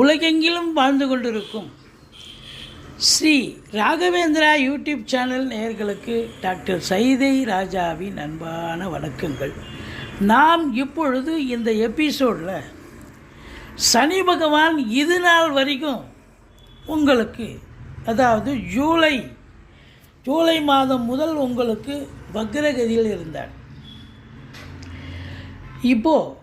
உலகெங்கிலும் வாழ்ந்து கொண்டிருக்கும். ஸ்ரீ ராகவேந்திரா யூடியூப் சேனல் நேயர்களுக்கு டாக்டர் சைதை ராஜாவின் அன்பான வணக்கங்கள். நாம் இப்பொழுது இந்த எபிசோடில் சனி பகவான் இது நாள் வரைக்கும் உங்களுக்கு அதாவது ஜூலை ஜூலை மாதம் முதல் உங்களுக்கு வக்ரகதியில் இருந்தார். இப்போது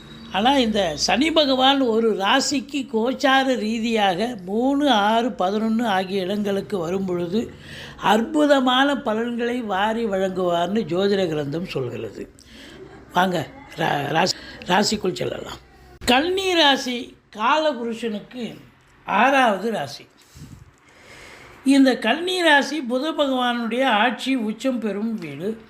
ஆனால் இந்த சனி பகவான் ஒரு ராசிக்கு கோச்சார ரீதியாக மூணு ஆறு பதினொன்று ஆகிய இடங்களுக்கு வரும் பொழுது அற்புதமான பலன்களை வாரி வழங்குவார்னு ஜோதிட கிரந்தம் சொல்கிறது. வாங்க ரா- ராசி ராசிக்குள் செல்லலாம். கன்னி ராசி காலபுருஷனுக்கு ஆறாவது ராசி. இந்த கன்னி ராசி புத பகவானுடைய ஆட்சி உச்சம் பெறும் வீடு.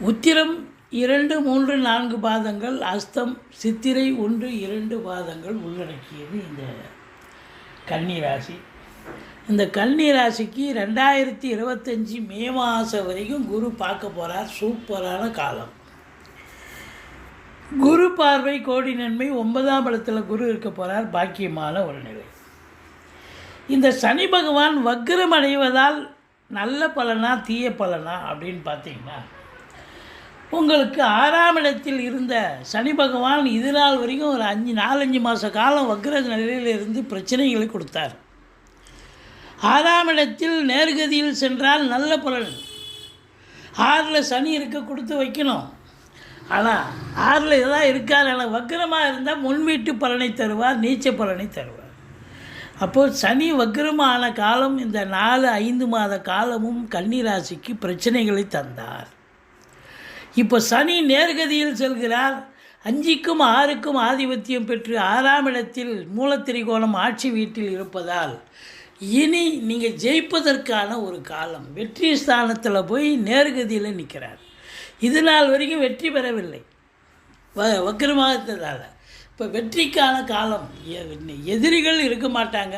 உத்திரம் இரண்டு மூன்று நான்கு பாதங்கள் அஸ்தம் சித்திரை ஒன்று இரண்டு பாதங்கள் உள்ளடக்கியது இந்த கன்னி ராசி. இந்த கன்னி ராசிக்கு ரெண்டாயிரத்தி இருபத்தஞ்சி மே மாதம் வரைக்கும் குரு பார்க்க போகிறார் சூப்பரான காலம். குரு பார்வை கோடி நன்மை ஒன்பதாம் இடத்தில் குரு இருக்க போகிறார் பாக்கியமான ஒரு நிலை. இந்த சனி பகவான் வக்ரம் அடைவதால் நல்ல பலனா தீய பலனா அப்படின்னு பார்த்தீங்கன்னா உங்களுக்கு ஆறாம் இடத்தில் இருந்த சனி பகவான் இது நாள் வரைக்கும் ஒரு அஞ்சு நாலஞ்சு மாத காலம் வக்ர நிலையில் இருந்து பிரச்சனைகளை கொடுத்தார். ஆறாம் இடத்தில் நேர்கதியில் சென்றால் நல்ல பலன். ஆறில் சனி இருக்க கொடுத்து வைக்கணும். ஆனால் ஆறில் இதெல்லாம் இருக்கார் ஆனால் வக்ரமாக இருந்தால் முன்வீட்டு பலனை தருவார் நீச்ச பலனை தருவார். அப்போது சனி வக்ரமான காலம் இந்த நாலு ஐந்து மாத காலமும் கன்னிராசிக்கு பிரச்சனைகளை தந்தார். இப்போ சனி நேர்கதியில் செல்கிறார். அஞ்சுக்கும் ஆறுக்கும் ஆதிபத்தியம் பெற்று ஆறாம் இடத்தில் மூலத்திரிகோணம் ஆட்சி வீட்டில் இருப்பதால் இனி நீங்கள் ஜெயிப்பதற்கான ஒரு காலம். வெற்றி ஸ்தானத்தில் போய் நேர்கதியில் நிற்கிறார் இது நாள் வரைக்கும் வெற்றி பெறவில்லை. வ வக்கரமாக இருந்ததால் இப்போ வெற்றிக்கான காலம். எ- எதிரிகள் இருக்க மாட்டாங்க.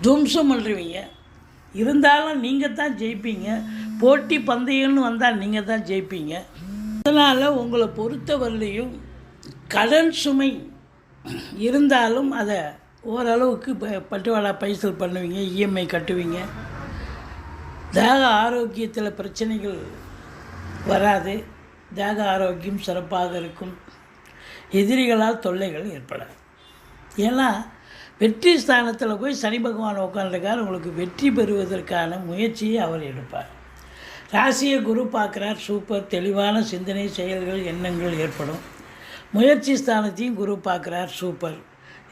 துவம்சம் பண்ணுறவங்க இருந்தாலும் நீங்கள் தான் ஜெயிப்பீங்க. போட்டி பந்தயம்னு வந்தால் நீங்கள் தான் ஜெயிப்பீங்க. அதனால் உங்களை பொறுத்தவரையிலையும் கடன் சுமை இருந்தாலும் அதை ஓரளவுக்கு ப- பட்டுவாடா பைசல் பண்ணுவீங்க இஎம்ஐ கட்டுவீங்க. தேக ஆரோக்கியத்தில் பிரச்சனைகள் வராது. தேக ஆரோக்கியம் சிறப்பாக இருக்கும். எதிரிகளால் தொல்லைகள் ஏற்படாது. ஏன்னா வெற்றி ஸ்தானத்தில் போய் சனி பகவான் உட்காந்துருக்கார் உங்களுக்கு வெற்றி பெறுவதற்கான முயற்சியை அவர் எடுப்பார். ராசியை குரு பார்க்குறார். சூப்பர். தெளிவான சிந்தனை செயல்கள் எண்ணங்கள் ஏற்படும். முயற்சி ஸ்தானத்தையும் குரு பார்க்குறார். சூப்பர்.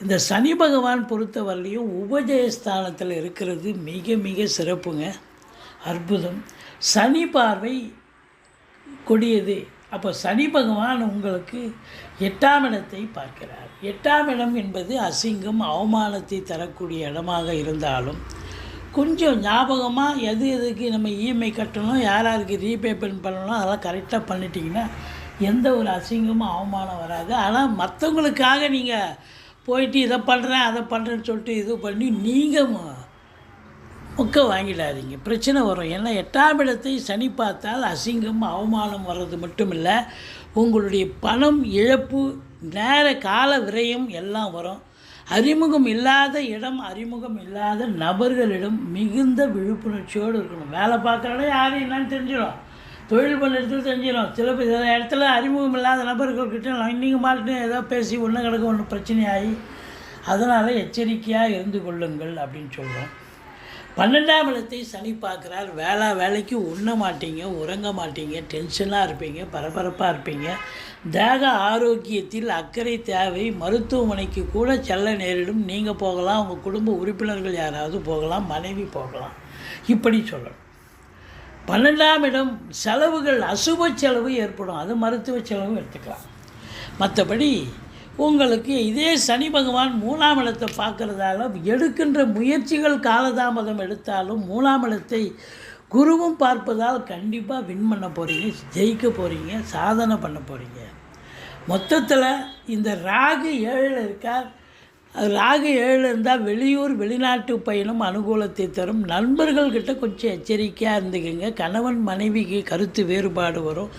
இந்த சனி பகவான் பொறுத்தவரையிலையும் உபஜயஸ்தானத்தில் இருக்கிறது மிக மிக சிறப்புங்க. அற்புதம். சனி பார்வை கொடியது. அப்போ சனி பகவான் உங்களுக்கு எட்டாம் இடத்தை பார்க்கிறார். எட்டாம் இடம் என்பது அசிங்கம் அவமானத்தை தரக்கூடிய இடமாக இருந்தாலும் கொஞ்சம் ஞாபகமாக எது எதுக்கு நம்ம இஎம்ஐ கட்டணும் யார் யாருக்கு ரீபேமெண்ட் பண்ணணும் அதெல்லாம் கரெக்டாக பண்ணிட்டீங்கன்னா எந்த ஒரு அசிங்கமும் அவமானம் வராது. ஆனால் மற்றவங்களுக்காக நீங்கள் போயிட்டு இதை பண்ணுறேன் அதை பண்ணுறேன்னு சொல்லிட்டு இது பண்ணி நீங்கள் மொக்க வாங்கிடாதீங்க. பிரச்சனை வரும். ஏன்னா எட்டாம் இடத்தை சனி பார்த்தால் அசிங்கம் அவமானம் வர்றது மட்டும் இல்லை உங்களுடைய பணம் இழப்பு நேர கால விரயம் எல்லாம் வரும். அறிமுகம் இல்லாத இடம் அறிமுகம் இல்லாத நபர்களிடம் மிகுந்த விழிப்புணர்ச்சியோடு இருக்கணும். வேலை பார்க்குறோட யார் யாரும் என்னன்னு தெரிஞ்சிடும். தொழில் பண்ண இடத்துல தெரிஞ்சிடும். சில சில இடத்துல அறிமுகம் இல்லாத நபர்கள்கிட்ட நீங்கள் மாட்டு ஏதோ பேசி ஒன்று கிடக்க ஒன்று பிரச்சனையாகி. அதனால் எச்சரிக்கையாக இருந்து கொள்ளுங்கள் அப்படின்னு சொல்கிறோம் பன்னெண்டாம் இடத்தை சனி பார்க்குறார். வேளா வேலைக்கு உண்ண மாட்டீங்க உறங்க மாட்டீங்க டென்ஷனாக இருப்பீங்க பரபரப்பாக இருப்பீங்க. தேக ஆரோக்கியத்தில் அக்கறை தேவை. மருத்துவமனைக்கு கூட செல்ல நேரிடும். நீங்கள் போகலாம் உங்கள் குடும்ப உறுப்பினர்கள் யாராவது போகலாம் மனைவி போகலாம். இப்படி சொல்லணும். பன்னெண்டாம் இடம் செலவுகள் அசுப செலவு ஏற்படும். அது மருத்துவ செலவும் எடுத்துக்கலாம். மற்றபடி உங்களுக்கு இதே சனி பகவான் மூணாம் இடத்தை பார்க்கறதால எடுக்கின்ற முயற்சிகள் காலதாமதம் எடுத்தாலும் மூணாம் இடத்தை குருவும் பார்ப்பதால் கண்டிப்பாக வின் பண்ண போகிறீங்க ஜெயிக்க போகிறீங்க சாதனை பண்ண போகிறீங்க மொத்தத்தில் இந்த ராகு ஏழில் இருக்கார். ராகு ஏழில் இருந்தால் வெளியூர் வெளிநாட்டு பயணம் அனுகூலத்தை தரும். நண்பர்கள்கிட்ட கொஞ்சம் எச்சரிக்கையாக இருந்துக்கங்க. கணவன் மனைவிக்கு கருத்து வேறுபாடு வரும்.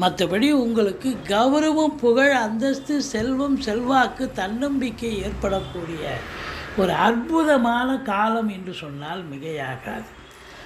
மற்றபடி உங்களுக்கு கௌரவம் புகழ் அந்தஸ்து செல்வம் செல்வாக்கு தன்னம்பிக்கை ஏற்படக்கூடிய ஒரு அற்புதமான காலம் என்று சொன்னால் மிகையாகாது.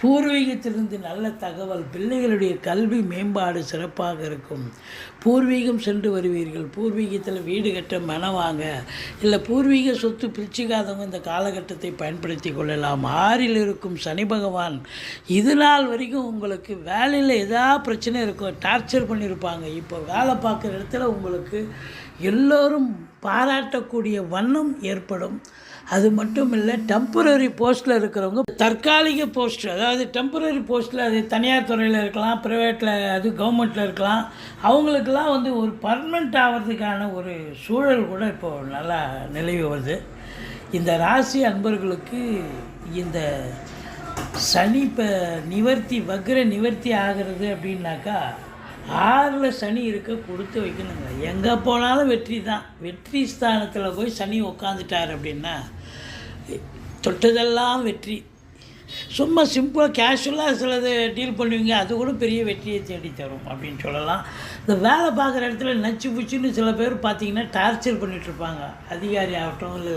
பூர்வீகத்திலிருந்து நல்ல தகவல் பிள்ளைகளுடைய கல்வி மேம்பாடு சிறப்பாக இருக்கும். பூர்வீகம் சென்று வருவீர்கள். பூர்வீகத்தில் வீடு கட்ட மனம் வாங்க. இல்லை பூர்வீக சொத்து பிரிச்சுக்காதவங்க இந்த காலகட்டத்தை பயன்படுத்தி கொள்ளலாம். ஆறில் இருக்கும் சனி பகவான் இது நாள் வரைக்கும் உங்களுக்கு வேலையில் ஏதாவது பிரச்சனை இருக்கும் டார்ச்சர் பண்ணியிருப்பாங்க இப்போ வேலை பார்க்குற இடத்துல உங்களுக்கு எல்லோரும் பாராட்டக்கூடிய வண்ணம் ஏற்படும். அது மட்டும் இல்லை டெம்பரரி போஸ்ட்டில் இருக்கிறவங்க தற்காலிக போஸ்ட் அதாவது டெம்பரரி போஸ்ட்டில் அது தனியார் துறையில் இருக்கலாம் ப்ரைவேட்டில் அது கவர்மெண்ட்டில் இருக்கலாம் அவங்களுக்கெல்லாம் வந்து ஒரு பர்மனெண்ட் ஆகிறதுக்கான ஒரு சூழல் கூட இப்போது நல்லா நிலவி வருது. இந்த ராசி அன்பர்களுக்கு இந்த சனி இப்போ நிவர்த்தி வக்ர நிவர்த்தி ஆகிறது அப்படின்னாக்கா ஆறில் சனி இருக்க கொடுத்து வைக்கணுங்க. எங்கே போனாலும் வெற்றி தான். வெற்றி ஸ்தானத்தில் போய் சனி உட்காந்துட்டார் அப்படின்னா தொட்டதெல்லாம் வெற்றி. சும்மா சிம்பிளாக கேஷுவலாக சிலது டீல் பண்ணுவீங்க அது கூட பெரிய வெற்றியை தேடி தரும் அப்படின்னு சொல்லலாம். இந்த வேலை பார்க்குற இடத்துல நச்சு புச்சுன்னு சில பேர் பார்த்தீங்கன்னா டார்ச்சர் பண்ணிகிட்ருப்பாங்க அதிகாரி ஆகட்டும் இல்லை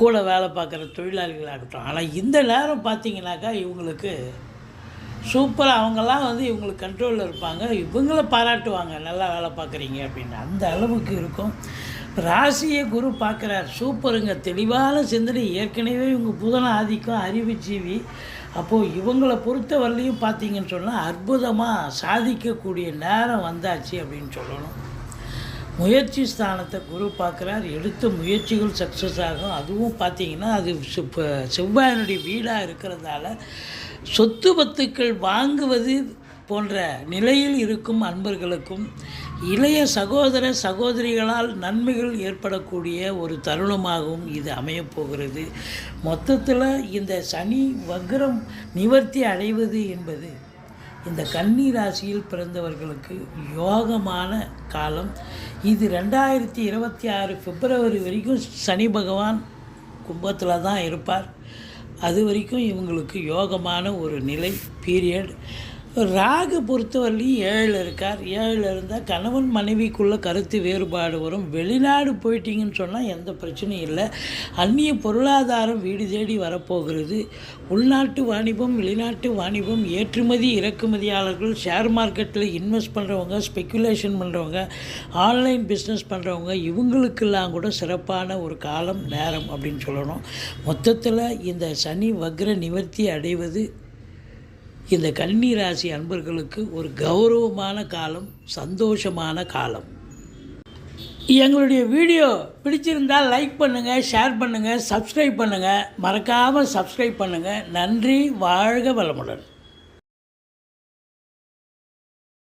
கூட வேலை பார்க்குற தொழிலாளிகள் ஆகட்டும். ஆனால் இந்த நேரம் பார்த்தீங்கனாக்கா இவங்களுக்கு சூப்பராக அவங்கெல்லாம் வந்து இவங்களுக்கு கண்ட்ரோலில் இருப்பாங்க. இவங்கள பாராட்டுவாங்க நல்லா வேலை பார்க்குறீங்க அப்படின்னு. அந்த அளவுக்கு இருக்கும். ராசியை குரு பார்க்குறார். சூப்பருங்க. தெளிவான சிந்தனை. ஏற்கனவே இவங்க புதன ஆதிக்கம் அறிவுஜீவி அப்போது இவங்களை பொறுத்த வரலையும் பார்த்தீங்கன்னு சொன்னால் அற்புதமாக சாதிக்கக்கூடிய நேரம் வந்தாச்சு அப்படின்னு சொல்லணும். முயற்சி ஸ்தானத்தை குரு பார்க்குறார். எடுத்த முயற்சிகள் சக்ஸஸ் ஆகும். அதுவும் பார்த்தீங்கன்னா அது செவ்வாயினுடைய வீடாக இருக்கிறதால சொத்து பத்துக்கள் வாங்குவது போன்ற நிலையில் இருக்கும் அன்பர்களுக்கும் இளைய சகோதர சகோதரிகளால் நன்மைகள் ஏற்படக்கூடிய ஒரு தருணமாகவும் இது அமையப் போகிறது. மொத்தத்தில் இந்த சனி வக்ரம் நிவர்த்தி அடைவது என்பது இந்த கன்னி ராசியில் பிறந்தவர்களுக்கு யோகமான காலம். இது ரெண்டாயிரத்தி இருபத்தி ஆறு பிப்ரவரி வரைக்கும் சனி பகவான் கும்பத்தில் தான் இருப்பார். அது வரைக்கும் இவங்களுக்கு யோகமான ஒரு நிலை பீரியட். ராகு பொறுத்தவரையிலும் ஏழு இருக்கார். ஏழு இருந்தால் கணவன் மனைவிக்குள்ளே கருத்து வேறுபாடு வரும். வெளிநாடு போயிட்டீங்கன்னு சொன்னால் எந்த பிரச்சனையும் இல்லை. அந்நிய பொருளாதாரம் வீடு தேடி வரப்போகிறது. உள்நாட்டு வாணிபம் வெளிநாட்டு வாணிபம் ஏற்றுமதி இறக்குமதியாளர்கள் ஷேர் மார்க்கெட்டில் இன்வெஸ்ட் பண்ணுறவங்க ஸ்பெக்குலேஷன் பண்ணுறவங்க ஆன்லைன் பிஸ்னஸ் பண்ணுறவங்க இவங்களுக்கெல்லாம் கூட சிறப்பான ஒரு காலம் நேரம் அப்படின்னு சொல்லணும். மொத்தத்தில் இந்த சனி வக்ர நிவர்த்தி அடைவது இந்த கன்னி ராசி அன்பர்களுக்கு ஒரு கௌரவமான காலம் சந்தோஷமான காலம். எங்களுடைய வீடியோ பிடிச்சிருந்தால் லைக் பண்ணுங்கள் ஷேர் பண்ணுங்கள் சப்ஸ்கிரைப் பண்ணுங்கள் மறக்காமல் சப்ஸ்கிரைப் பண்ணுங்கள் நன்றி வாழ்க வளமுடன்.